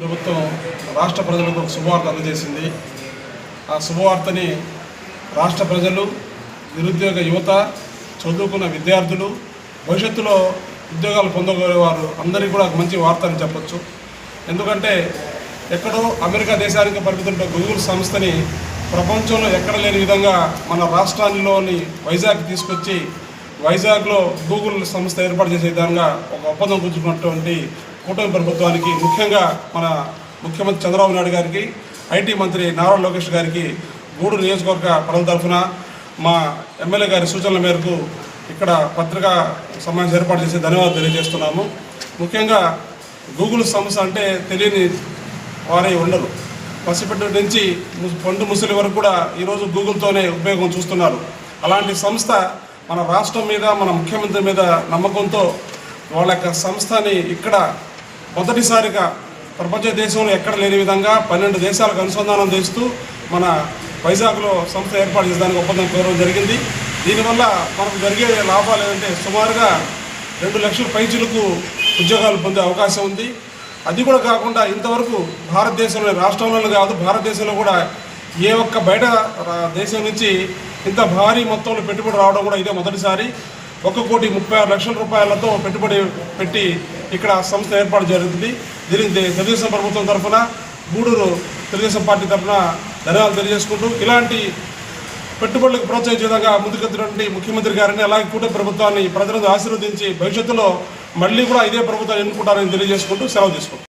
ప్రభుత్వం రాష్ట్ర ప్రజలకు ఒక శుభవార్త అందజేసింది. ఆ శుభవార్తని రాష్ట్ర ప్రజలు నిరుద్యోగ యువత చదువుకున్న విద్యార్థులు భవిష్యత్తులో ఉద్యోగాలు పొందగలిగే వారు అందరికీ కూడా ఒక మంచి వార్త అని చెప్పచ్చు. ఎందుకంటే ఎక్కడో అమెరికా దేశానికి పరిమితున్న గూగుల్ సంస్థని ప్రపంచంలో ఎక్కడ లేని విధంగా మన రాష్ట్రాల్లోని వైజాగ్ తీసుకొచ్చి వైజాగ్లో గూగుల్ సంస్థ ఏర్పాటు చేసే విధంగా ఒక ఒప్పందం కూర్చుకున్నటువంటి కూటమి ప్రభుత్వానికి ముఖ్యంగా మన ముఖ్యమంత్రి చంద్రబాబు నాయుడు గారికి ఐటీ మంత్రి నారా లోకేష్ గారికి గూడూరు నియోజకవర్గ ప్రజల తరఫున మా ఎమ్మెల్యే గారి సూచనల మేరకు ఇక్కడ పత్రికా సమావేశం ఏర్పాటు చేసి ధన్యవాదాలు తెలియజేస్తున్నాము. ముఖ్యంగా గూగుల్ సంస్థ అంటే తెలియని వారే ఉండరు. పసిపెట్టు నుంచి ము- పండు ముసలి వరకు కూడా ఈరోజు గూగుల్తోనే ఉపయోగం చూస్తున్నారు. అలాంటి సంస్థ మన రాష్ట్రం మీద మన ముఖ్యమంత్రి మీద నమ్మకంతో వాళ్ళ యొక్క సంస్థని ఇక్కడ మొదటిసారిగా ప్రపంచ దేశంలో ఎక్కడ లేని విధంగా పన్నెండు దేశాలకు అనుసంధానం చేస్తూ మన వైజాగ్లో సంస్థ ఏర్పాటు చేసేదానికి ఒప్పందం కోరడం జరిగింది. దీనివల్ల మనకు జరిగే లాభాలు ఏంటంటే సుమారుగా రెండు లక్షల పైచులకు ఉద్యోగాలు పొందే అవకాశం ఉంది. అది కూడా కాకుండా ఇంతవరకు భారతదేశంలో రాష్ట్రంలో కాదు భారతదేశంలో కూడా ఏ ఒక్క బయట దేశం నుంచి ఇంత భారీ మొత్తంలో పెట్టుబడి రావడం కూడా ఇదే మొదటిసారి. ఒక కోటి ముప్పై ఆరు లక్షల రూపాయలతో పెట్టుబడి పెట్టి ఇక్కడ సంస్థ ఏర్పాటు జరుగుతుంది. దీనికి తెలుగుదేశం ప్రభుత్వం తరఫున గూడూరు తెలుగుదేశం పార్టీ తరఫున ధన్యవాదాలు తెలియజేసుకుంటూ ఇలాంటి పెట్టుబడులకు ప్రోత్సహించే విధంగా ముందుకెత్తినటువంటి ముఖ్యమంత్రి గారిని అలాగే కూటమి ప్రభుత్వాన్ని ప్రజలను ఆశీర్వదించి భవిష్యత్తులో మళ్ళీ కూడా ఇదే ప్రభుత్వాన్ని ఎన్నుకుంటారని తెలియజేసుకుంటూ సెలవు తీసుకుంటాం